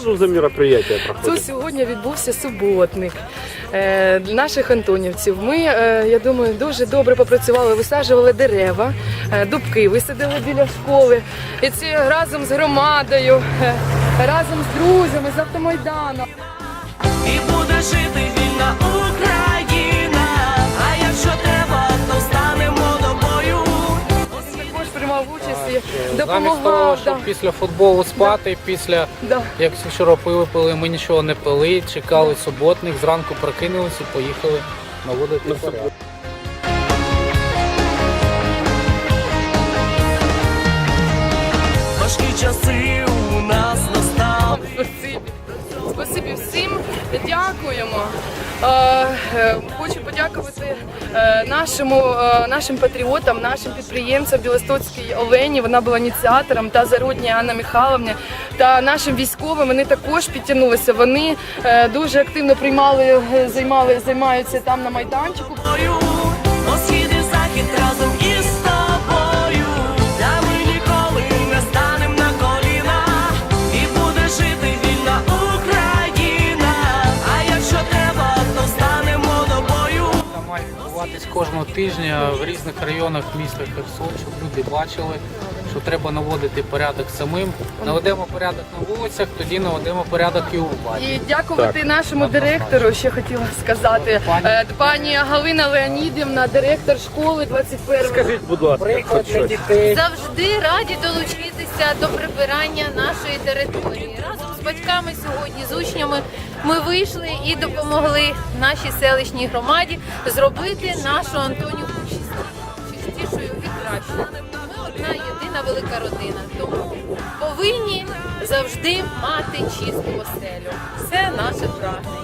що за мероприятие Тут проходить? сьогодні відбувся суботник е, для наших антонівців. Ми, е, я думаю, дуже добре попрацювали, висаджували дерева, е, дубки висадили біля школи. І це разом з громадою, е, разом з друзями, з автомайданом. І буде жити вільна Україна. А якщо Замість того, допомагав. щоб да, після футболу спати, після да. як вчора пили, пили, ми нічого не пили, чекали суботник, зранку прокинулися і поїхали наводити порядок. Важкі часи Хочу подякувати е, нашому, е, нашим патріотам, нашим підприємцям Білостоцькій Олені. Вона була ініціатором та зародній Анна Михайловна та нашим військовим. Вони також підтягнулися. Вони е, дуже активно приймали, е, займали, займаються там на майданчику. Кожного тижня в різних районах міста Херсон, щоб люди бачили, що треба наводити порядок самим. Наведемо порядок на вулицях, тоді наведемо порядок і у владі. І дякувати нашому директору, ще хотіла сказати. Пані- Е, Пані Галина Леонідівна, директор школи 21 Скажіть, будь ласка, Приклад хоч для щось. дітей. завжди раді долучитися до прибирання нашої території. Разом з батьками сьогодні, з учнями, ми вийшли і допомогли нашій селищній громаді зробити нашу Антонівку чисті- чистішою і кращою. Одна єдина велика родина, тому повинні завжди мати чисту оселю. Це наше прагнення.